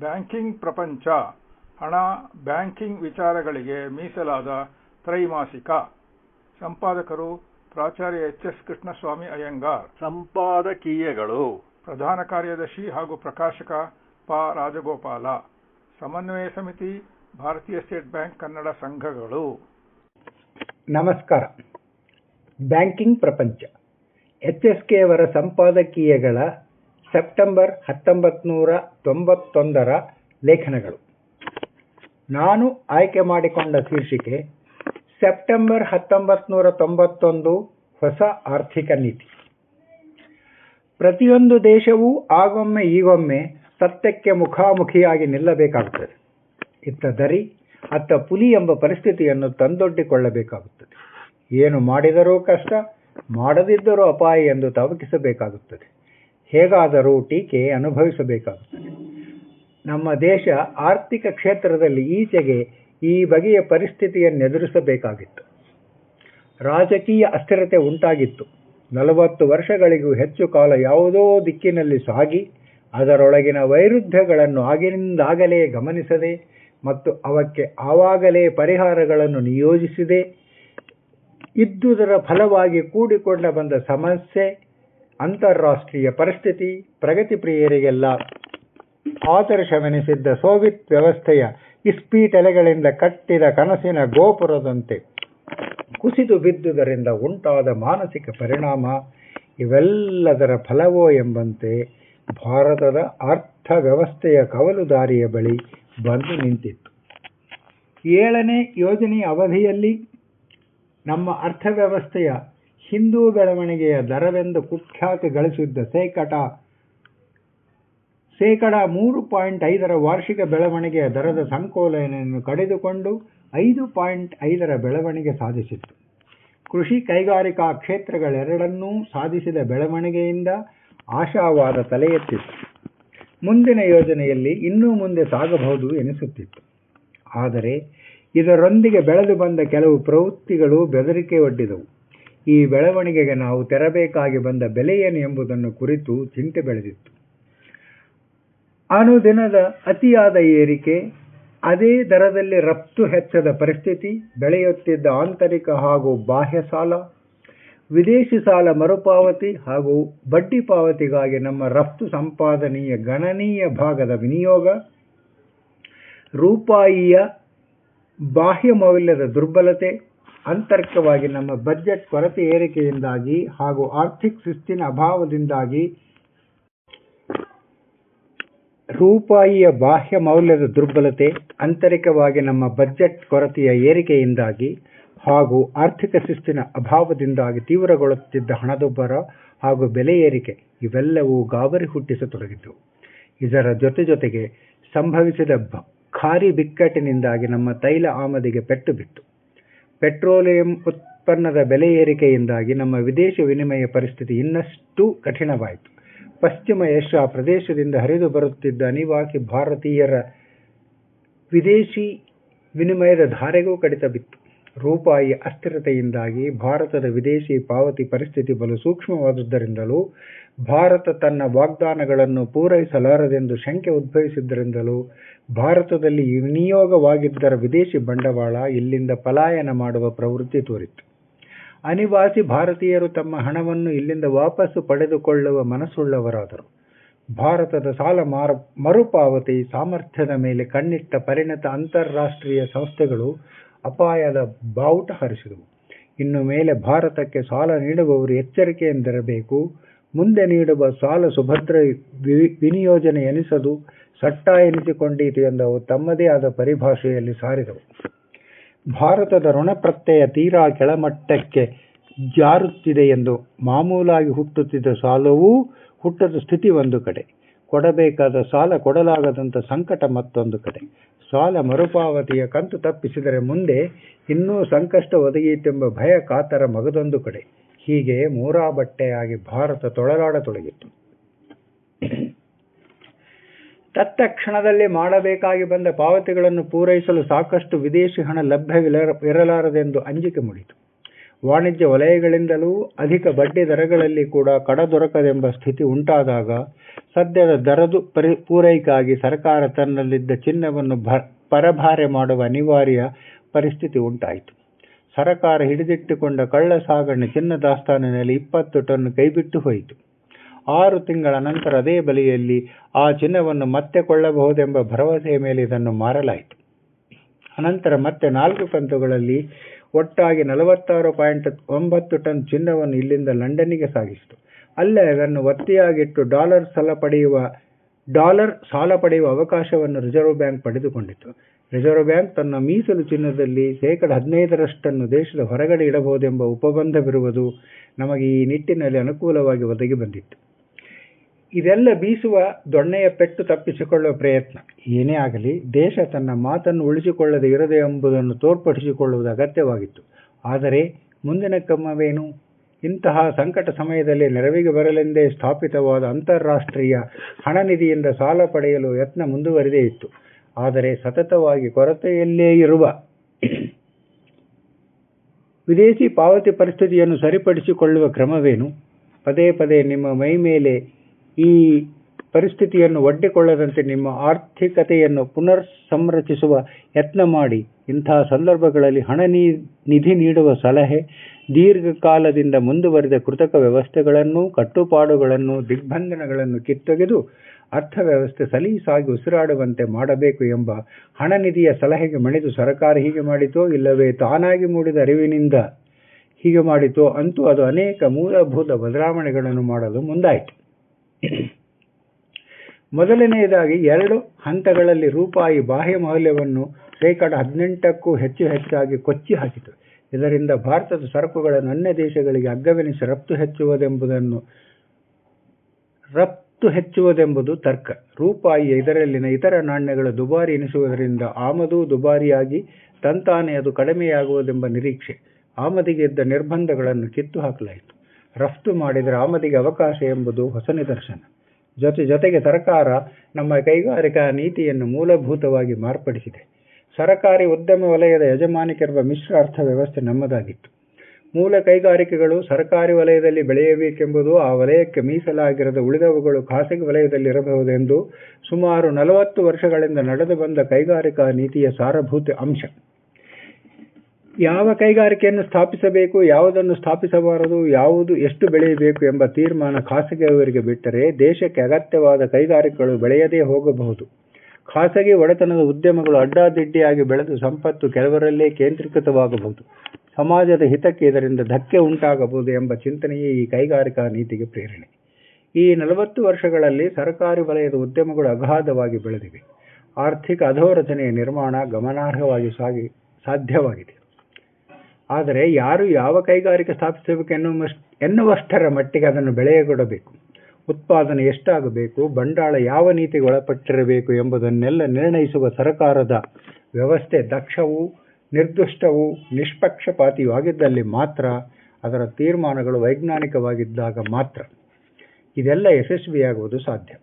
Banking ಪ್ರಪಂಚ. ಹಣ banking ವಿಚಾರಗಳಿಗೆ ಮೀಸಲಾದ ತ್ರೈಮಾಸಿಕ. ಸಂಪಾದಕರು ಪ್ರಾಚಾರ್ಯ ಎಚ್ ಎಸ್ ಕೃಷ್ಣಸ್ವಾಮಿ ಅಯ್ಯಂಗಾರ್. ಸಂಪಾದಕೀಯಗಳು. ಪ್ರಧಾನ ಕಾರ್ಯದರ್ಶಿ ಹಾಗೂ ಪ್ರಕಾಶಕ ಪ ರಾಜಗೋಪಾಲ. ಸಮನ್ವಯ ಸಮಿತಿ ಭಾರತೀಯ ಸ್ಟೇಟ್ ಬ್ಯಾಂಕ್ ಕನ್ನಡ ಸಂಘಗಳು. ನಮಸ್ಕಾರ. ಬ್ಯಾಂಕಿಂಗ್ ಪ್ರಪಂಚ. ಎಚ್ ಎಸ್ ಕೆ ಅವರ ಸಂಪಾದಕೀಯಗಳ ಸೆಪ್ಟೆಂಬರ್ ಹತ್ತೊಂಬತ್ತು ನೂರ ತೊಂಬತ್ತೊಂದರ ಲೇಖನಗಳು. ನಾನು ಆಯ್ಕೆ ಮಾಡಿಕೊಂಡ ಶೀರ್ಷಿಕೆ, ಸೆಪ್ಟೆಂಬರ್ ಹತ್ತೊಂಬತ್ತು ನೂರ ತೊಂಬತ್ತೊಂದು ಹೊಸ ಆರ್ಥಿಕ ನೀತಿ. ಪ್ರತಿಯೊಂದು ದೇಶವೂ ಆಗೊಮ್ಮೆ ಈಗೊಮ್ಮೆ ಸತ್ಯಕ್ಕೆ ಮುಖಾಮುಖಿಯಾಗಿ ನಿಲ್ಲಬೇಕಾಗುತ್ತದೆ. ಇತ್ತ ದರಿ, ಅತ್ತ ಪುಲಿ ಎಂಬ ಪರಿಸ್ಥಿತಿಯನ್ನು ತಂದೊಡ್ಡಿಕೊಳ್ಳಬೇಕಾಗುತ್ತದೆ. ಏನು ಮಾಡಿದರೂ ಕಷ್ಟ, ಮಾಡದಿದ್ದರೂ ಅಪಾಯ ಎಂದು ತವಕಿಸಬೇಕಾಗುತ್ತದೆ. ಹೇಗಾದರೂ ಟೀಕೆ ಅನುಭವಿಸಬೇಕಾಗುತ್ತದೆ. ನಮ್ಮ ದೇಶ ಆರ್ಥಿಕ ಕ್ಷೇತ್ರದಲ್ಲಿ ಈಚೆಗೆ ಈ ಬಗೆಯ ಪರಿಸ್ಥಿತಿಯನ್ನು ಎದುರಿಸಬೇಕಾಗಿತ್ತು. ರಾಜಕೀಯ ಅಸ್ಥಿರತೆ ಉಂಟಾಗಿತ್ತು. ನಲವತ್ತು ವರ್ಷಗಳಿಗೂ ಹೆಚ್ಚು ಕಾಲ ಯಾವುದೋ ದಿಕ್ಕಿನಲ್ಲಿ ಸಾಗಿ, ಅದರೊಳಗಿನ ವೈರುಧ್ಯಗಳನ್ನು ಆಗಿನಿಂದಾಗಲೇ ಗಮನಿಸದೆ ಮತ್ತು ಅವಕ್ಕೆ ಆವಾಗಲೇ ಪರಿಹಾರಗಳನ್ನು ನಿಯೋಜಿಸಿದೆ. ಇದ್ದುದರ ಫಲವಾಗಿ ಕೂಡಿಕೊಂಡ ಬಂದ ಸಮಸ್ಯೆ ಅಂತಾರಾಷ್ಟ್ರೀಯ ಪರಿಸ್ಥಿತಿ, ಪ್ರಗತಿ ಪ್ರಿಯರಿಗೆಲ್ಲ ಆದರ್ಶವೆನಿಸಿದ್ದ ಸೋವಿಯತ್ ವ್ಯವಸ್ಥೆಯ ಇಸ್ಪೀಟೆಲೆಗಳಿಂದ ಕಟ್ಟಿದ ಕನಸಿನ ಗೋಪುರದಂತೆ ಕುಸಿದು ಬಿದ್ದುದರಿಂದ ಉಂಟಾದ ಮಾನಸಿಕ ಪರಿಣಾಮ, ಇವೆಲ್ಲದರ ಫಲವೋ ಎಂಬಂತೆ ಭಾರತದ ಅರ್ಥವ್ಯವಸ್ಥೆಯ ಕವಲುದಾರಿಯ ಬಳಿ ಬಂದು ನಿಂತಿತ್ತು. ಏಳನೇ ಯೋಜನೆಯ ಅವಧಿಯಲ್ಲಿ ನಮ್ಮ ಅರ್ಥವ್ಯವಸ್ಥೆಯ ಹಿಂದೂ ಬೆಳವಣಿಗೆಯ ದರವೆಂದು ಕುಖ್ಯಾತಿ ಗಳಿಸಿದ್ದ ಶೇಕಡ ಶೇಕಡ ಮೂರು ಪಾಯಿಂಟ್ ಐದರ ವಾರ್ಷಿಕ ಬೆಳವಣಿಗೆಯ ದರದ ಸಂಕೋಲನೆಯನ್ನು ಕಡಿದುಕೊಂಡು ಐದು ಪಾಯಿಂಟ್ ಐದರ ಬೆಳವಣಿಗೆ ಸಾಧಿಸಿತ್ತು. ಕೃಷಿ ಕೈಗಾರಿಕಾ ಕ್ಷೇತ್ರಗಳೆರಡನ್ನೂ ಸಾಧಿಸಿದ ಬೆಳವಣಿಗೆಯಿಂದ ಆಶಾವಾದ ತಲೆ ಎತ್ತಿತ್ತು ಮುಂದಿನ ಯೋಜನೆಯಲ್ಲಿ ಇನ್ನೂ ಮುಂದೆ ಸಾಗಬಹುದು ಎನಿಸುತ್ತಿತ್ತು. ಆದರೆ ಇದರೊಂದಿಗೆ ಬೆಳೆದು ಬಂದ ಕೆಲವು ಪ್ರವೃತ್ತಿಗಳು ಬೆದರಿಕೆ ಒಡ್ಡಿದವು. ಈ ಬೆಳವಣಿಗೆಗೆ ನಾವು ತೆರಬೇಕಾಗಿ ಬಂದ ಬೆಲೆಯೇನು ಎಂಬುದನ್ನು ಕುರಿತು ಚಿಂತೆ ಬೆಳೆದಿತ್ತು. ಅನುದಿನದ ಅತಿಯಾದ ಏರಿಕೆ, ಅದೇ ದರದಲ್ಲಿ ರಫ್ತು ಹೆಚ್ಚದ ಪರಿಸ್ಥಿತಿ, ಬೆಳೆಯುತ್ತಿದ್ದ ಆಂತರಿಕ ಹಾಗೂ ಬಾಹ್ಯ ಸಾಲ, ವಿದೇಶಿ ಸಾಲ ಮರುಪಾವತಿ ಹಾಗೂ ಬಡ್ಡಿ ಪಾವತಿಗಾಗಿ ನಮ್ಮ ರಫ್ತು ಸಂಪಾದನೀಯ ಗಣನೀಯ ಭಾಗದ ವಿನಿಯೋಗ, ರೂಪಾಯಿಯ ಬಾಹ್ಯ ಮೌಲ್ಯದ ದುರ್ಬಲತೆ ಆಂತರಿಕವಾಗಿ ನಮ್ಮ ಬಜೆಟ್ ಕೊರತೆ ಏರಿಕೆಯಿಂದಾಗಿ ಹಾಗೂ ಆರ್ಥಿಕ ಶಿಸ್ತಿನ ಅಭಾವದಿಂದಾಗಿ ರೂಪಾಯಿಯ ಬಾಹ್ಯ ಮೌಲ್ಯದ ದುರ್ಬಲತೆ, ಆಂತರಿಕವಾಗಿ ನಮ್ಮ ಬಜೆಟ್ ಕೊರತೆಯ ಏರಿಕೆಯಿಂದಾಗಿ ಹಾಗೂ ಆರ್ಥಿಕ ಶಿಸ್ತಿನ ಅಭಾವದಿಂದಾಗಿ ತೀವ್ರಗೊಳ್ಳುತ್ತಿದ್ದ ಹಣದುಬ್ಬರ ಹಾಗೂ ಬೆಲೆ ಏರಿಕೆ ಇವೆಲ್ಲವೂ ಗಾಬರಿ ಹುಟ್ಟಿಸತೊಡಗಿದ್ದವು ಇದರ ಜೊತೆ ಜೊತೆಗೆ ಸಂಭವಿಸಿದ ಖಾರಿ ಬಿಕ್ಕಟ್ಟಿನಿಂದಾಗಿ ನಮ್ಮ ತೈಲ ಆಮದಿಗೆ ಪೆಟ್ಟು ಬಿತ್ತು. ಪೆಟ್ರೋಲಿಯಂ ಉತ್ಪನ್ನದ ಬೆಲೆ ಏರಿಕೆಯಿಂದಾಗಿ ನಮ್ಮ ವಿದೇಶಿ ವಿನಿಮಯ ಪರಿಸ್ಥಿತಿ ಇನ್ನಷ್ಟು ಕಠಿಣವಾಯಿತು. ಪಶ್ಚಿಮ ಏಷ್ಯಾ ಪ್ರದೇಶದಿಂದ ಹರಿದು ಬರುತ್ತಿದ್ದ ಅನಿವಾಸಿ ಭಾರತೀಯರ ವಿದೇಶಿ ವಿನಿಮಯದ ಧಾರೆಗೂ ಕಡಿತ ಬಿತ್ತು. ರೂಪಾಯಿ ಅಸ್ಥಿರತೆಯಿಂದಾಗಿ ಭಾರತದ ವಿದೇಶಿ ಪಾವತಿ ಪರಿಸ್ಥಿತಿ ಬಲು ಸೂಕ್ಷ್ಮವಾದುದರಿಂದಲೂ, ಭಾರತ ತನ್ನ ವಾಗ್ದಾನಗಳನ್ನು ಪೂರೈಸಲಾರದೆಂದು ಶಂಕೆ ಉದ್ಭವಿಸಿದ್ದರಿಂದಲೂ ಭಾರತದಲ್ಲಿ ವಿನಿಯೋಗವಾಗಿದ್ದರ ವಿದೇಶಿ ಬಂಡವಾಳ ಇಲ್ಲಿಂದ ಪಲಾಯನ ಮಾಡುವ ಪ್ರವೃತ್ತಿ ತೋರಿತು. ಅನಿವಾಸಿ ಭಾರತೀಯರು ತಮ್ಮ ಹಣವನ್ನು ಇಲ್ಲಿಂದ ವಾಪಸ್ಸು ಪಡೆದುಕೊಳ್ಳುವ ಮನಸ್ಸುಳ್ಳವರಾದರು. ಭಾರತದ ಸಾಲ ಮಾರ, ಮರುಪಾವತಿ ಸಾಮರ್ಥ್ಯದ ಮೇಲೆ ಕಣ್ಣಿಟ್ಟ ಪರಿಣತ ಅಂತಾರಾಷ್ಟ್ರೀಯ ಸಂಸ್ಥೆಗಳು ಅಪಾಯದ ಬಾವುಟ ಹರಿಸಿದವು. ಇನ್ನು ಮೇಲೆ ಭಾರತಕ್ಕೆ ಸಾಲ ನೀಡುವವರು ಎಚ್ಚರಿಕೆಯಿಂದಿರಬೇಕು, ಮುಂದೆ ನೀಡುವ ಸಾಲ ಸುಭದ್ರ ವಿನಿಯೋಜನೆ ಎನಿಸದು ಸಟ್ಟ ಎನಿಸಿಕೊಂಡೀತು ಎಂದವು, ತಮ್ಮದೇ ಆದ ಪರಿಭಾಷೆಯಲ್ಲಿ ಸಾರಿದವು. ಭಾರತದ ಋಣಪ್ರತ್ಯಯ ತೀರಾ ಕೆಳಮಟ್ಟಕ್ಕೆ ಜಾರುತ್ತಿದೆ ಎಂದು ಮಾಮೂಲಾಗಿ ಹುಟ್ಟುತ್ತಿದ್ದ ಸಾಲವೂ ಹುಟ್ಟದ ಸ್ಥಿತಿ ಒಂದು ಕಡೆ. ಕೊಡಬೇಕಾದ ಸಾಲ ಕೊಡಲಾಗದಂಥ ಸಂಕಟ ಮತ್ತೊಂದು ಕಡೆ. ಸಾಲ ಮರುಪಾವತಿಯ ಕಂತು ತಪ್ಪಿಸಿದರೆ ಮುಂದೆ ಇನ್ನೂ ಸಂಕಷ್ಟ ಒದಗಿತೆಂಬ ಭಯ ಕಾತರ ಮಗದೊಂದು ಕಡೆ. ಹೀಗೆ ಮೂರಾ ಬಟ್ಟೆಯಾಗಿ ಭಾರತ ತೊಳಲಾಡತೊಡಗಿತ್ತು. ತತ್ಕ್ಷಣದಲ್ಲಿ ಮಾಡಬೇಕಾಗಿ ಬಂದ ಪಾವತಿಗಳನ್ನು ಪೂರೈಸಲು ಸಾಕಷ್ಟು ವಿದೇಶಿ ಹಣ ಲಭ್ಯವಿರಲಾರದೆಂದು ಅಂಜಿಕೆ ಮೂಡಿತು. ವಾಣಿಜ್ಯ ವಲಯಗಳಿಂದಲೂ ಅಧಿಕ ಬಡ್ಡಿ ದರಗಳಲ್ಲಿ ಕೂಡ ಕಡ ದೊರಕದೆಂಬ ಸ್ಥಿತಿ ಉಂಟಾದಾಗ ಸದ್ಯದ ದರದು ಪರಿ ಪೂರೈಕೆಗಾಗಿ ಸರ್ಕಾರ ತನ್ನಲ್ಲಿದ್ದ ಚಿನ್ನವನ್ನು ಭ ಪರಭಾರೆ ಮಾಡುವ ಅನಿವಾರ್ಯ ಪರಿಸ್ಥಿತಿ ಉಂಟಾಯಿತು. ಸರಕಾರ ಹಿಡಿದಿಟ್ಟುಕೊಂಡ ಕಳ್ಳ ಸಾಗಣೆ ಚಿನ್ನ ದಾಸ್ತಾನಿನಲ್ಲಿ ಇಪ್ಪತ್ತು ಟನ್ ಕೈಬಿಟ್ಟು ಹೋಯಿತು. ಆರು ತಿಂಗಳ ನಂತರ ಅದೇ ಬಲಿಯಲ್ಲಿ ಆ ಚಿನ್ನವನ್ನು ಮತ್ತೆ ಕೊಳ್ಳಬಹುದೆಂಬ ಭರವಸೆಯ ಮೇಲೆ ಇದನ್ನು ಮಾರಲಾಯಿತು. ಅನಂತರ ಮತ್ತೆ ನಾಲ್ಕು ಕಂತುಗಳಲ್ಲಿ ಒಟ್ಟಾಗಿ ನಲವತ್ತಾರು ಪಾಯಿಂಟ್ ಒಂಬತ್ತು ಟನ್ ಚಿನ್ನವನ್ನು ಇಲ್ಲಿಂದ ಲಂಡನ್ನಿಗೆ ಸಾಗಿಸಿತು. ಅಲ್ಲೇ ಅದನ್ನು ಒತ್ತೆಯಾಗಿಟ್ಟು ಡಾಲರ್ ಸಾಲ ಪಡೆಯುವ, ಡಾಲರ್ ಸಾಲ ಪಡೆಯುವ ಅವಕಾಶವನ್ನು ರಿಸರ್ವ್ ಬ್ಯಾಂಕ್ ಪಡೆದುಕೊಂಡಿತು. ರಿಸರ್ವ್ ಬ್ಯಾಂಕ್ ತನ್ನ ಮೀಸಲು ಚಿನ್ನದಲ್ಲಿ ಶೇಕಡ ಹದಿನೈದರಷ್ಟನ್ನು ದೇಶದ ಹೊರಗಡೆ ಇಡಬಹುದೆಂಬ ಉಪಬಂಧವಿರುವುದು ನಮಗೆ ಈ ನಿಟ್ಟಿನಲ್ಲಿ ಅನುಕೂಲವಾಗಿ ಒದಗಿ ಬಂದಿತ್ತು. ಇದೆಲ್ಲ ಬೀಸುವ ದೊಣ್ಣೆಯ ಪೆಟ್ಟು ತಪ್ಪಿಸಿಕೊಳ್ಳುವ ಪ್ರಯತ್ನ. ಏನೇ ಆಗಲಿ, ದೇಶ ತನ್ನ ಮಾತನ್ನು ಉಳಿಸಿಕೊಳ್ಳದೆ ಇರದೆ ಎಂಬುದನ್ನು ತೋರ್ಪಡಿಸಿಕೊಳ್ಳುವುದು ಅಗತ್ಯವಾಗಿತ್ತು. ಆದರೆ, ಮುಂದಿನ ಕ್ರಮವೇನು? ಇಂತಹ ಸಂಕಟ ಸಮಯದಲ್ಲಿ ನೆರವಿಗೆ ಬರಲೆಂದೇ ಸ್ಥಾಪಿತವಾದ ಅಂತಾರಾಷ್ಟ್ರೀಯ ಹಣ ನಿಧಿಯಿಂದ ಸಾಲ ಪಡೆಯಲು ಯತ್ನ ಮುಂದುವರಿದೇ ಇತ್ತು. ಆದರೆ, ಸತತವಾಗಿ ಕೊರತೆಯಲ್ಲೇ ಇರುವ ವಿದೇಶಿ ಪಾವತಿ ಪರಿಸ್ಥಿತಿಯನ್ನು ಸರಿಪಡಿಸಿಕೊಳ್ಳುವ ಕ್ರಮವೇನು? ಪದೇ ಪದೇ ನಿಮ್ಮ ಮೈ ಮೇಲೆ ಈ ಪರಿಸ್ಥಿತಿಯನ್ನು ಒಡ್ಡಿಕೊಳ್ಳದಂತೆ ನಿಮ್ಮ ಆರ್ಥಿಕತೆಯನ್ನು ಪುನರ್ ಸಂರಚಿಸುವ ಯತ್ನ ಮಾಡಿ. ಇಂತಹ ಸಂದರ್ಭಗಳಲ್ಲಿ ಹಣ ನಿಧಿ ನೀಡುವ ಸಲಹೆ, ದೀರ್ಘಕಾಲದಿಂದ ಮುಂದುವರಿದ ಕೃತಕ ವ್ಯವಸ್ಥೆಗಳನ್ನು, ಕಟ್ಟುಪಾಡುಗಳನ್ನು ದಿಗ್ಬಂಧನಗಳನ್ನು ಕಿತ್ತೊಗೆದು ಅರ್ಥವ್ಯವಸ್ಥೆ ಸಲೀಸಾಗಿ ಉಸಿರಾಡುವಂತೆ ಮಾಡಬೇಕು ಎಂಬ ಹಣ ನಿಧಿಯ ಸಲಹೆಗೆ ಮಣಿದು ಸರ್ಕಾರ ಹೀಗೆ ಮಾಡಿತೋ ಇಲ್ಲವೇ ತಾನಾಗಿ ಮೂಡಿದ ಅರಿವಿನಿಂದ ಹೀಗೆ ಮಾಡಿತೋ ಅಂತೂ ಅದು ಅನೇಕ ಮೂಲಭೂತ ಬದಲಾವಣೆಗಳನ್ನು ಮಾಡಲು ಮುಂದಾಯಿತು. ಮೊದಲನೆಯದಾಗಿ ಎರಡು ಹಂತಗಳಲ್ಲಿ ರೂಪಾಯಿ ಬಾಹ್ಯ ಮೌಲ್ಯವನ್ನು ಶೇಕಡ ಹದಿನೆಂಟಕ್ಕೂ ಹೆಚ್ಚು ಹೆಚ್ಚಾಗಿ ಕೊಚ್ಚಿ ಹಾಕಿತು. ಇದರಿಂದ ಭಾರತದ ಸರಕುಗಳನ್ನು ಅನ್ಯ ದೇಶಗಳಿಗೆ ಅಗ್ಗವೆನಿಸಿ ರಫ್ತು ಹೆಚ್ಚುವುದೆಂಬುದನ್ನು ರಫ್ತು ಹೆಚ್ಚುವುದೆಂಬುದು ತರ್ಕ. ರೂಪಾಯಿಯ ಇದರಲ್ಲಿನ ಇತರ ನಾಣ್ಯಗಳು ದುಬಾರಿ ಎನಿಸುವುದರಿಂದ ಆಮದು ದುಬಾರಿಯಾಗಿ, ತಂತಾನೆ ಅದು ಕಡಿಮೆಯಾಗುವುದೆಂಬ ನಿರೀಕ್ಷೆ. ಆಮದಿಗೆ ಇದ್ದ ನಿರ್ಬಂಧಗಳನ್ನು ಕಿತ್ತು ಹಾಕಲಾಯಿತು ರಫ್ತು ಮಾಡಿದರೆ ಆಮದಿಗೆ ಅವಕಾಶ ಎಂಬುದು ಹೊಸ ನಿದರ್ಶನ. ಜೊತೆ, ಜೊತೆಗೆ ಸರ್ಕಾರ ನಮ್ಮ ಕೈಗಾರಿಕಾ ನೀತಿಯನ್ನು ಮೂಲಭೂತವಾಗಿ ಮಾರ್ಪಡಿಸಿದೆ. ಸರಕಾರಿ ಉದ್ಯಮ ವಲಯದ ಯಜಮಾನಿಕರುವ ಮಿಶ್ರ ಅರ್ಥ ವ್ಯವಸ್ಥೆ ನಮ್ಮದಾಗಿತ್ತು. ಮೂಲ ಕೈಗಾರಿಕೆಗಳು ಸರ್ಕಾರಿ ವಲಯದಲ್ಲಿ ಬೆಳೆಯಬೇಕೆಂಬುದು ಆ ವಲಯಕ್ಕೆ ಮೀಸಲಾಗಿರದ ಉಳಿದವುಗಳು ಖಾಸಗಿ ವಲಯದಲ್ಲಿ ಇರಬಹುದೆಂದು ಸುಮಾರು ನಲವತ್ತು ವರ್ಷಗಳಿಂದ ನಡೆದು ಬಂದ ಕೈಗಾರಿಕಾ ನೀತಿಯ ಸಾರಭೂತ ಅಂಶ. ಯಾವ ಕೈಗಾರಿಕೆಯನ್ನು ಸ್ಥಾಪಿಸಬೇಕು, ಯಾವುದನ್ನು ಸ್ಥಾಪಿಸಬಾರದು, ಯಾವುದು ಎಷ್ಟು ಬೆಳೆಯಬೇಕು ಎಂಬ ತೀರ್ಮಾನ ಖಾಸಗಿಯವರಿಗೆ ಬಿಟ್ಟರೆ ದೇಶಕ್ಕೆ ಅಗತ್ಯವಾದ ಕೈಗಾರಿಕೆಗಳು ಬೆಳೆಯದೇ ಹೋಗಬಹುದು. ಖಾಸಗಿ ಒಡೆತನದ ಉದ್ಯಮಗಳು ಅಡ್ಡಾದಿಡ್ಡಿಯಾಗಿ ಬೆಳೆದು ಸಂಪತ್ತು ಕೆಲವರಲ್ಲೇ ಕೇಂದ್ರೀಕೃತವಾಗಬಹುದು. ಸಮಾಜದ ಹಿತಕ್ಕೆ ಇದರಿಂದ ಧಕ್ಕೆ ಉಂಟಾಗಬಹುದು ಎಂಬ ಚಿಂತನೆಯೇ ಈ ಕೈಗಾರಿಕಾ ನೀತಿಗೆ ಪ್ರೇರಣೆ. ಈ ನಲವತ್ತು ವರ್ಷಗಳಲ್ಲಿ ಸರ್ಕಾರಿ ವಲಯದ ಉದ್ಯಮಗಳು ಅಗಾಧವಾಗಿ ಬೆಳೆದಿವೆ. ಆರ್ಥಿಕ ಅಧೋರಚನೆಯ ನಿರ್ಮಾಣ ಗಮನಾರ್ಹವಾಗಿ ಸಾಗಿ, ಸಾಧ್ಯವಾಗಿದೆ. ಆದರೆ ಯಾರು ಯಾವ ಕೈಗಾರಿಕೆ ಸ್ಥಾಪಿಸಬೇಕು ಎನ್ನುವ ಎನ್ನುವಷ್ಟರ ಮಟ್ಟಿಗೆ ಅದನ್ನು ಬೆಳೆಯಗೊಡಬೇಕು. ಉತ್ಪಾದನೆ ಎಷ್ಟಾಗಬೇಕು, ಬಂಡಾಳ ಯಾವ ನೀತಿಗೆ ಒಳಪಟ್ಟಿರಬೇಕು ಎಂಬುದನ್ನೆಲ್ಲ ನಿರ್ಣಯಿಸುವ ಸರ್ಕಾರದ ವ್ಯವಸ್ಥೆ ದಕ್ಷವೂ ನಿರ್ದುಷ್ಟವೂ ನಿಷ್ಪಕ್ಷಪಾತಿಯೂ ಮಾತ್ರ ಅದರ ತೀರ್ಮಾನಗಳು ವೈಜ್ಞಾನಿಕವಾಗಿದ್ದಾಗ ಮಾತ್ರ ಇದೆಲ್ಲ ಯಶಸ್ವಿಯಾಗುವುದು ಸಾಧ್ಯ.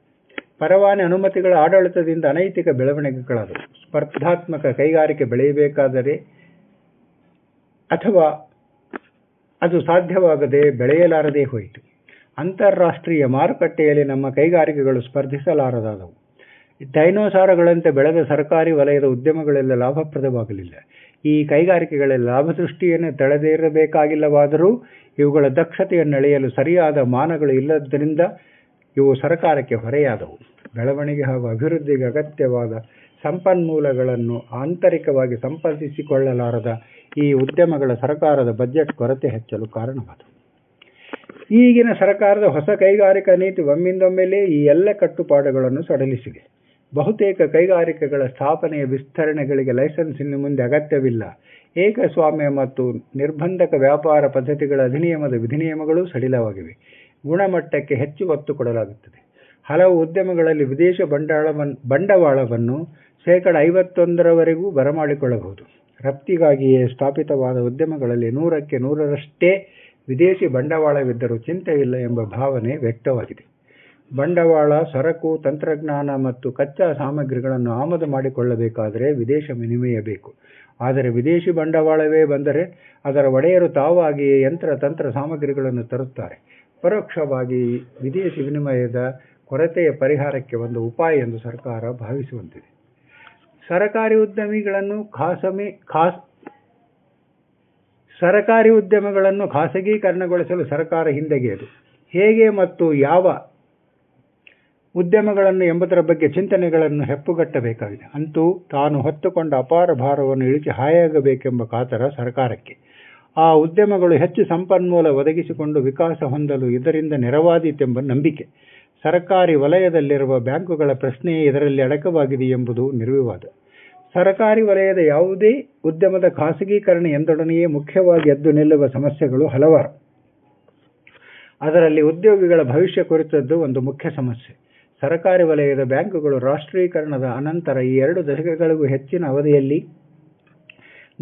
ಪರವಾನೆ ಅನುಮತಿಗಳ ಆಡಳಿತದಿಂದ ಅನೈತಿಕ ಬೆಳವಣಿಗೆಗಳಾದವು. ಸ್ಪರ್ಧಾತ್ಮಕ ಕೈಗಾರಿಕೆ ಬೆಳೆಯಬೇಕಾದರೆ ಅಥವಾ ಅದು ಸಾಧ್ಯವಾಗದೆ ಬೆಳೆಯಲಾರದೇ ಹೋಯಿತು. ಅಂತಾರಾಷ್ಟ್ರೀಯ ಮಾರುಕಟ್ಟೆಯಲ್ಲಿ ನಮ್ಮ ಕೈಗಾರಿಕೆಗಳು ಸ್ಪರ್ಧಿಸಲಾರದಾದವು. ಡೈನೋಸಾರಗಳಂತೆ ಬೆಳೆದ ಸರ್ಕಾರಿ ವಲಯದ ಉದ್ಯಮಗಳೆಲ್ಲ ಲಾಭಪ್ರದವಾಗಲಿಲ್ಲ. ಈ ಕೈಗಾರಿಕೆಗಳ ಲಾಭದೃಷ್ಟಿಯನ್ನು ತಳೆದಿರಬೇಕಾಗಿಲ್ಲವಾದರೂ ಇವುಗಳ ದಕ್ಷತೆಯನ್ನು ಅಳೆಯಲು ಸರಿಯಾದ ಮಾನಗಳು ಇಲ್ಲದ್ದರಿಂದ ಇವು ಸರ್ಕಾರಕ್ಕೆ ಹೊರೆಯಾದವು. ಬೆಳವಣಿಗೆ ಹಾಗೂ ಅಭಿವೃದ್ಧಿಗೆ ಅಗತ್ಯವಾದ ಸಂಪನ್ಮೂಲಗಳನ್ನು ಆಂತರಿಕವಾಗಿ ಸಂಪರ್ಕಿಸಿಕೊಳ್ಳಲಾರದ ಈ ಉದ್ಯಮಗಳ ಸರ್ಕಾರದ ಬಜೆಟ್ ಕೊರತೆ ಹೆಚ್ಚಲು ಕಾರಣವಾದವು. ಈಗಿನ ಸರ್ಕಾರದ ಹೊಸ ಕೈಗಾರಿಕಾ ನೀತಿ ಒಮ್ಮಿಂದೊಮ್ಮೆಲೇ ಈ ಎಲ್ಲ ಕಟ್ಟುಪಾಡುಗಳನ್ನು ಸಡಲಿಸಿದೆ. ಬಹುತೇಕ ಕೈಗಾರಿಕೆಗಳ ಸ್ಥಾಪನೆಯ ವಿಸ್ತರಣೆಗಳಿಗೆ ಲೈಸೆನ್ಸ್ ಇನ್ನು ಮುಂದೆ ಅಗತ್ಯವಿಲ್ಲ. ಏಕಸ್ವಾಮ್ಯ ಮತ್ತು ನಿರ್ಬಂಧಕ ವ್ಯಾಪಾರ ಪದ್ಧತಿಗಳ ಅಧಿನಿಯಮದ ವಿಧಿನಿಯಮಗಳು ಸಡಿಲವಾಗಿವೆ. ಗುಣಮಟ್ಟಕ್ಕೆ ಹೆಚ್ಚು ಒತ್ತು ಕೊಡಲಾಗುತ್ತದೆ. ಹಲವು ಉದ್ಯಮಗಳಲ್ಲಿ ವಿದೇಶ ಬಂಡವಾಳವನ್ನು ಬಂಡವಾಳವನ್ನು ಶೇಕಡ ಐವತ್ತೊಂದರವರೆಗೂ ಬರಮಾಡಿಕೊಳ್ಳಬಹುದು. ರಫ್ತಿಗಾಗಿಯೇ ಸ್ಥಾಪಿತವಾದ ಉದ್ಯಮಗಳಲ್ಲಿ ನೂರಕ್ಕೆ ನೂರರಷ್ಟೇ ವಿದೇಶಿ ಬಂಡವಾಳವಿದ್ದರೂ ಚಿಂತೆಯಿಲ್ಲ ಎಂಬ ಭಾವನೆ ವ್ಯಕ್ತವಾಗಿದೆ. ಬಂಡವಾಳ, ಸರಕು, ತಂತ್ರಜ್ಞಾನ ಮತ್ತು ಕಚ್ಚಾ ಸಾಮಗ್ರಿಗಳನ್ನು ಆಮದು ಮಾಡಿಕೊಳ್ಳಬೇಕಾದರೆ ವಿದೇಶ ವಿನಿಮಯ ಬೇಕು ಆದರೆ ವಿದೇಶಿ ಬಂಡವಾಳವೇ ಬಂದರೆ ಅದರ ಒಡೆಯರು ತಾವಾಗಿಯೇ ಯಂತ್ರ, ತಂತ್ರ ಸಾಮಗ್ರಿಗಳನ್ನು ತರುತ್ತಾರೆ. ಪರೋಕ್ಷವಾಗಿ ವಿದೇಶಿ ವಿನಿಮಯದ ಕೊರತೆಯ ಪರಿಹಾರಕ್ಕೆ ಒಂದು ಉಪಾಯ ಎಂದು ಸರ್ಕಾರ ಭಾವಿಸುವಂತಿದೆ. ಸರಕಾರಿ ಉದ್ಯಮಿಗಳನ್ನು ಖಾಸಮಿ, ಖಾಸ್, ಸರಕಾರಿ ಉದ್ಯಮಗಳನ್ನು ಖಾಸಗೀಕರಣಗೊಳಿಸಲು ಸರ್ಕಾರ ಹಿಂದೆಗೆಯದು ಹೇಗೆ ಮತ್ತು ಯಾವ ಉದ್ಯಮಗಳನ್ನು ಎಂಬುದರ ಬಗ್ಗೆ ಚಿಂತನೆಗಳನ್ನು ಹೆಪ್ಪುಗಟ್ಟಬೇಕಾಗಿದೆ. ಅಂತೂ ತಾನು ಹೊತ್ತುಕೊಂಡ ಅಪಾರ ಭಾರವನ್ನು ಇಳಿಸಿ ಹಾಯಾಗಬೇಕೆಂಬ ಕಾತರ ಸರ್ಕಾರಕ್ಕೆ. ಆ ಉದ್ಯಮಗಳು ಹೆಚ್ಚು ಸಂಪನ್ಮೂಲ ಒದಗಿಸಿಕೊಂಡು ವಿಕಾಸ ಹೊಂದಲು ಇದರಿಂದ ನೆರವಾದೀತೆಂಬ ನಂಬಿಕೆ. ಸರ್ಕಾರಿ ವಲಯದಲ್ಲಿರುವ ಬ್ಯಾಂಕುಗಳ ಪ್ರಶ್ನೆಯೇ ಇದರಲ್ಲಿ ಅಡಕವಾಗಿದೆ ಎಂಬುದು ನಿರ್ವಿವಾದ. ಸರಕಾರಿ ವಲಯದ ಯಾವುದೇ ಉದ್ಯಮದ ಖಾಸಗೀಕರಣ ಎಂದೊಡನೆಯೇ ಮುಖ್ಯವಾಗಿ ಎದ್ದು ನಿಲ್ಲುವ ಸಮಸ್ಯೆಗಳು ಹಲವಾರು. ಅದರಲ್ಲಿ ಉದ್ಯೋಗಿಗಳ ಭವಿಷ್ಯ ಕುರಿತದ್ದು ಒಂದು ಮುಖ್ಯ ಸಮಸ್ಯೆ. ಸರಕಾರಿ ವಲಯದ ಬ್ಯಾಂಕುಗಳು ರಾಷ್ಟ್ರೀಕರಣದ ಅನಂತರ ಈ ಎರಡು ದಶಕಗಳಿಗೂ ಹೆಚ್ಚಿನ ಅವಧಿಯಲ್ಲಿ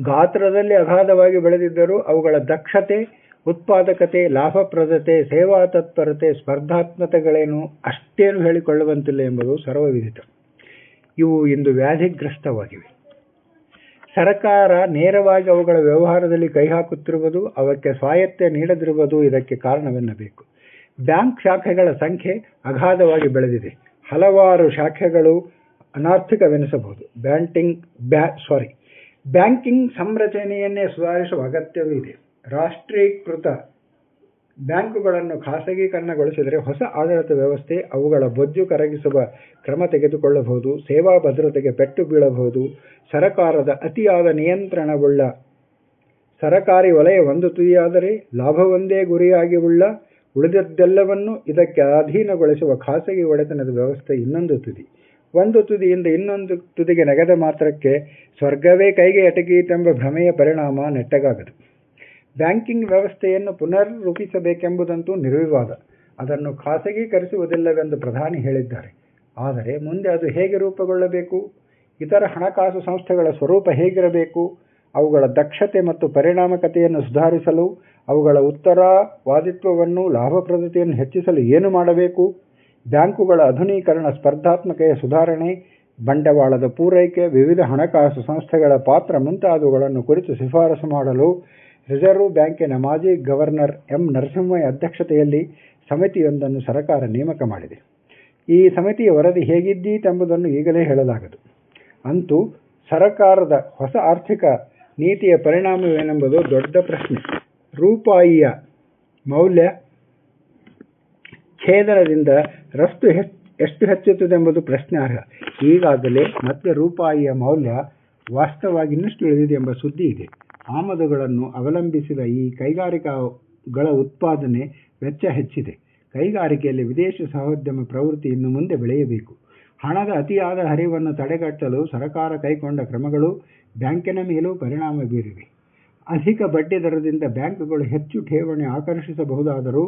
ಗಾತ್ರದಲ್ಲಿ ಅಗಾಧವಾಗಿ ಬೆಳೆದಿದ್ದರೂ ಅವುಗಳ ದಕ್ಷತೆ ಉತ್ಪಾದಕತೆ, ಲಾಭಪ್ರದತೆ, ಸೇವಾ ತತ್ಪರತೆ, ಸ್ಪರ್ಧಾತ್ಮತೆಗಳೇನು ಅಷ್ಟೇನು ಹೇಳಿಕೊಳ್ಳುವಂತಿಲ್ಲ ಎಂಬುದು ಸರ್ವವಿದಿತ ಇವು ಇಂದು ವ್ಯಾಧಿಗ್ರಸ್ತವಾಗಿವೆ. ಸರಕಾರ ನೇರವಾಗಿ ಅವುಗಳ ವ್ಯವಹಾರದಲ್ಲಿ ಕೈ ಹಾಕುತ್ತಿರುವುದು, ಅವಕ್ಕೆ ಸ್ವಾಯತ್ತೆ ನೀಡದಿರುವುದು ಇದಕ್ಕೆ ಕಾರಣವೆನ್ನಬೇಕು. ಬ್ಯಾಂಕ್ ಶಾಖೆಗಳ ಸಂಖ್ಯೆ ಅಗಾಧವಾಗಿ ಬೆಳೆದಿದೆ. ಹಲವಾರು ಶಾಖೆಗಳು ಅನಾರ್ಥಿಕವೆನಿಸಬಹುದು. ಬ್ಯಾಂಕಿಂಗ್ ಬ್ಯಾ ಸಾರಿ ಬ್ಯಾಂಕಿಂಗ್ ಸಂರಚನೆಯನ್ನೇ ಸುಧಾರಿಸುವ ಅಗತ್ಯವೂ ಇದೆ. ರಾಷ್ಟ್ರೀಕೃತ ಬ್ಯಾಂಕುಗಳನ್ನು ಖಾಸಗೀಕರಣಗೊಳಿಸಿದರೆ ಹೊಸ ಆಡಳಿತ ವ್ಯವಸ್ಥೆ, ಅವುಗಳ ಬೊಜ್ಜು ಕರಗಿಸುವ ಕ್ರಮ ತೆಗೆದುಕೊಳ್ಳಬಹುದು, ಸೇವಾ ಭದ್ರತೆಗೆ ಪೆಟ್ಟು ಬೀಳಬಹುದು, ಸರಕಾರದ ಅತಿಯಾದ ನಿಯಂತ್ರಣವುಳ್ಳ ಸರಕಾರಿ ವಲಯ ಒಂದು ತುದಿಯಾದರೆ ಲಾಭವೊಂದೇ ಗುರಿಯಾಗಿ ಉಳ್ಳ ಉಳಿದದ್ದೆಲ್ಲವನ್ನು ಇದಕ್ಕೆ ಅಧೀನಗೊಳಿಸುವ ಖಾಸಗಿ ಒಡೆತನದ ವ್ಯವಸ್ಥೆ ಇನ್ನೊಂದು ತುದಿ. ಒಂದು ತುದಿಯಿಂದ ಇನ್ನೊಂದು ತುದಿಗೆ ನೆಗೆದ ಮಾತ್ರಕ್ಕೆ ಸ್ವರ್ಗವೇ ಕೈಗೆ ಎಟಕೀತೆಂಬ ಭ್ರಮೆಯ ಪರಿಣಾಮ ನೆಟ್ಟಗಾಗದು. ಬ್ಯಾಂಕಿಂಗ್ ವ್ಯವಸ್ಥೆಯನ್ನು ಪುನರ್ ರೂಪಿಸಬೇಕೆಂಬುದಂತೂ ನಿರ್ವಿವಾದ. ಅದನ್ನು ಖಾಸಗೀಕರಿಸುವುದಿಲ್ಲವೆಂದು ಪ್ರಧಾನಿ ಹೇಳಿದ್ದಾರೆ. ಆದರೆ ಮುಂದೆ ಅದು ಹೇಗೆ ರೂಪುಗೊಳ್ಳಬೇಕು? ಇತರ ಹಣಕಾಸು ಸಂಸ್ಥೆಗಳ ಸ್ವರೂಪ ಹೇಗಿರಬೇಕು? ಅವುಗಳ ದಕ್ಷತೆ ಮತ್ತು ಪರಿಣಾಮಕತೆಯನ್ನು ಸುಧಾರಿಸಲು, ಅವುಗಳ ಉತ್ತರವಾದಿತ್ವವನ್ನು ಲಾಭಪ್ರದತೆಯನ್ನು ಹೆಚ್ಚಿಸಲು ಏನು ಮಾಡಬೇಕು? ಬ್ಯಾಂಕುಗಳ ಆಧುನೀಕರಣ ಸ್ಪರ್ಧಾತ್ಮಕೆಯ ಸುಧಾರಣೆ, ಬಂಡವಾಳದ ಪೂರೈಕೆ, ವಿವಿಧ ಹಣಕಾಸು ಸಂಸ್ಥೆಗಳ ಪಾತ್ರ ಮುಂತಾದವುಗಳನ್ನು ಕುರಿತು ಶಿಫಾರಸು ಮಾಡಲು ರಿಸರ್ವ್ ಬ್ಯಾಂಕಿನ ಮಾಜಿ ಗವರ್ನರ್ ಎಂ ನರಸಿಂಹಯ್ಯ ಅಧ್ಯಕ್ಷತೆಯಲ್ಲಿ ಸಮಿತಿಯೊಂದನ್ನು ಸರ್ಕಾರ ನೇಮಕ ಮಾಡಿದೆ. ಈ ಸಮಿತಿಯ ವರದಿ ಹೇಗಿದ್ದೀತೆಂಬುದನ್ನು ಈಗಲೇ ಹೇಳಲಾಗದು. ಅಂತೂ ಸರಕಾರದ ಹೊಸ ಆರ್ಥಿಕ ನೀತಿಯ ಪರಿಣಾಮವೇನೆಂಬುದು ದೊಡ್ಡ ಪ್ರಶ್ನೆ. ರೂಪಾಯಿಯ ಮೌಲ್ಯ ಛೇದನದಿಂದ ರಫ್ತು ಎಷ್ಟು ಹೆಚ್ಚುತ್ತದೆಂಬುದು ಪ್ರಶ್ನಾರ್ಹ ಈಗಾಗಲೇ ಮತ್ತೆ ರೂಪಾಯಿಯ ಮೌಲ್ಯ ವಾಸ್ತವವಾಗಿ ಇನ್ನಷ್ಟು ಇಳಿದಿದೆ ಎಂಬ ಸುದ್ದಿ ಇದೆ. ಆಮದುಗಳನ್ನು ಅವಲಂಬಿಸಿದ ಈ ಕೈಗಾರಿಕಾಗಳ ಉತ್ಪಾದನೆ ವೆಚ್ಚ ಹೆಚ್ಚಿದೆ. ಕೈಗಾರಿಕೆಯಲ್ಲಿ ವಿದೇಶಿ ಸಹೋದ್ಯಮ ಪ್ರವೃತ್ತಿ ಇನ್ನು ಮುಂದೆ ಬೆಳೆಯಬೇಕು. ಹಣದ ಅತಿಯಾದ ಹರಿವನ್ನು ತಡೆಗಟ್ಟಲು ಸರ್ಕಾರ ಕೈಗೊಂಡ ಕ್ರಮಗಳು ಬ್ಯಾಂಕಿನ ಮೇಲೂ ಪರಿಣಾಮ ಬೀರಿವೆ. ಅಧಿಕ ಬಡ್ಡಿ ದರದಿಂದ ಬ್ಯಾಂಕುಗಳು ಹೆಚ್ಚು ಠೇವಣಿ ಆಕರ್ಷಿಸಬಹುದಾದರೂ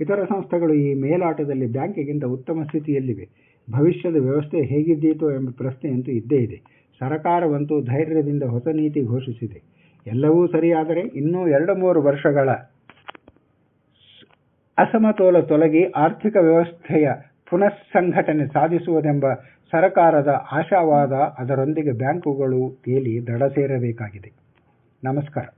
ಇತರ ಸಂಸ್ಥೆಗಳು ಈ ಮೇಲಾಟದಲ್ಲಿ ಬ್ಯಾಂಕಿಗಿಂತ ಉತ್ತಮ ಸ್ಥಿತಿಯಲ್ಲಿವೆ. ಭವಿಷ್ಯದ ವ್ಯವಸ್ಥೆ ಹೇಗಿದ್ದೀತೋ ಎಂಬ ಪ್ರಶ್ನೆಯಂತೂ ಇದ್ದೇ ಇದೆ. ಸರಕಾರವಂತೂ ಧೈರ್ಯದಿಂದ ಹೊಸ ನೀತಿ ಘೋಷಿಸಿದೆ. ಎಲ್ಲವೂ ಸರಿಯಾದರೆ ಇನ್ನೂ ಎರಡು ಮೂರು ವರ್ಷಗಳ ಅಸಮತೋಲ ತೊಲಗಿ ಆರ್ಥಿಕ ವ್ಯವಸ್ಥೆಯ ಪುನಃಸಂಘಟನೆ ಸಾಧಿಸುವುದೆಂಬ ಸರಕಾರದ ಆಶಾವಾದ ಅದರೊಂದಿಗೆ ಬ್ಯಾಂಕುಗಳು ತೇಲಿ ದಡ ಸೇರಬೇಕಾಗಿದೆ. ನಮಸ್ಕಾರ.